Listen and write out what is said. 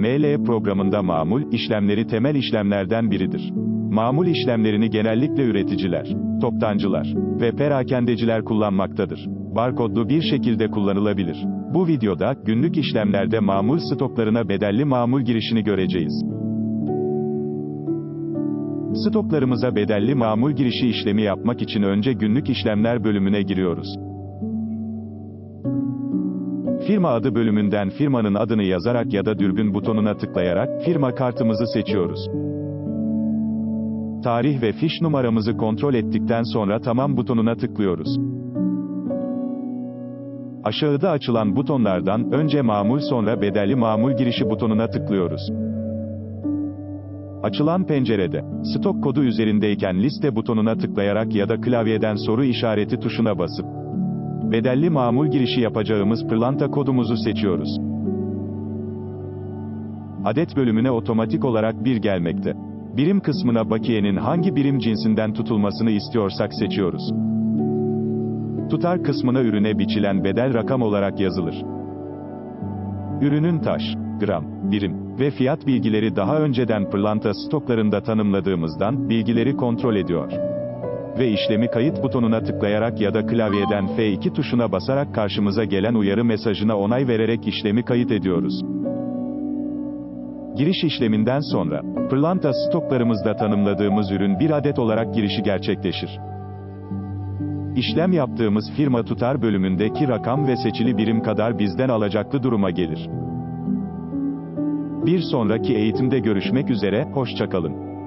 ML programında mamul işlemleri temel işlemlerden biridir. Mamul işlemlerini genellikle üreticiler, toptancılar ve perakendeciler kullanmaktadır. Barkodlu bir şekilde kullanılabilir. Bu videoda günlük işlemlerde mamul stoklarına bedelli mamul girişini göreceğiz. Stoklarımıza bedelli mamul girişi işlemi yapmak için önce günlük işlemler bölümüne giriyoruz. Firma adı bölümünden firmanın adını yazarak ya da dürbün butonuna tıklayarak firma kartımızı seçiyoruz. Tarih ve fiş numaramızı kontrol ettikten sonra tamam butonuna tıklıyoruz. Aşağıda açılan butonlardan önce mamul sonra bedelli mamul girişi butonuna tıklıyoruz. Açılan pencerede, stok kodu üzerindeyken liste butonuna tıklayarak ya da klavyeden soru işareti tuşuna basıp, bedelli mamul girişi yapacağımız pırlanta kodumuzu seçiyoruz. Adet bölümüne otomatik olarak bir gelmekte. Birim kısmına bakiyenin hangi birim cinsinden tutulmasını istiyorsak seçiyoruz. Tutar kısmına ürüne biçilen bedel rakam olarak yazılır. Ürünün taş, gram, birim ve fiyat bilgileri daha önceden pırlanta stoklarında tanımladığımızdan bilgileri kontrol ediyor. Ve işlemi kayıt butonuna tıklayarak ya da klavyeden F2 tuşuna basarak karşımıza gelen uyarı mesajına onay vererek işlemi kayıt ediyoruz. Giriş işleminden sonra, pırlanta stoklarımızda tanımladığımız ürün bir adet olarak girişi gerçekleşir. İşlem yaptığımız firma tutar bölümündeki rakam ve seçili birim kadar bizden alacaklı duruma gelir. Bir sonraki eğitimde görüşmek üzere, hoşçakalın.